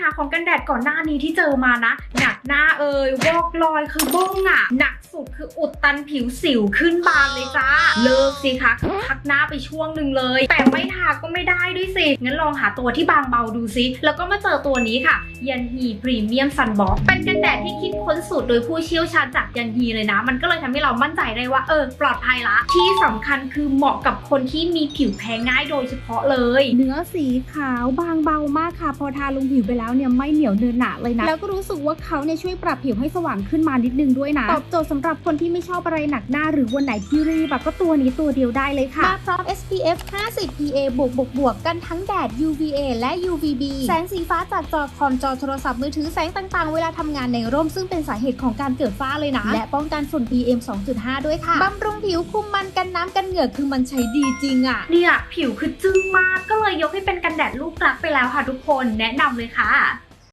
หาของกันแดดก่อนหน้านี้ที่เจอมานะ หนักหน้าเอ่ยวอกรอยคือบ้งอะหนักสุดคืออุดตันผิวสิวขึ้นบานเลยจ้า เลิกสิคะคือพักหน้าไปช่วงหนึ่งเลย แต่ไม่ทาก็ไม่ได้ด้วยสิ งั้นลองหาตัวที่บางเบาดูสิแล้วก็มาเจอตัวนี้ค่ะ ยันฮีพรีเมียมซันบ็อกเป็นกันแดดที่คิดค้นสูตรโดยผู้เชี่ยวชาญจากยันฮีเลยนะ มันก็เลยทำให้เรามั่นใจได้ว่าเออปลอดภัยละ ที่สำคัญคือเหมาะกับคนที่มีผิวแพ้ง่ายโดยเฉพาะเลย เนื้อสีขาวบางเบามากค่ะ พอทาลงผิวไปแล้วเนี่ยไม่เหนียวเนินหนะเลยนะ แล้วก็รู้สึกว่าเขาเนี่ยช่วยปรับผิวให้สว่างขึ้นมานิดนึงด้วยนะ ตอบโจทย์สำหรับคนที่ไม่ชอบอะไรหนักหน้า หรือวันไหนที่รีบอะก็ตัวนี้ตัวเดียวได้เลยค่ะมาพร้อม SPF 50 PA บวกบวกบวกกันทั้งแดด UVA และ UVB แสงสีฟ้าจากจอคอมจอโทรศัพท์มือถือแสงต่างๆ เวลาทำงานในร่มซึ่งเป็นสาเหตุของการเกิดฝ้าเลยนะ และป้องกันฝุ่น PM 2.5 ด้วยค่ะบำรุงผิวคุมมันกันน้ำกันเหงื่อคือมันใช้ดีจริงอะเนี่ยผิวคือจึ้งมากก็เลยยกให้เป็นกันแดดลูกรักไปแล้วค่ะทุกคนแนะนำเลยค่ะ lá,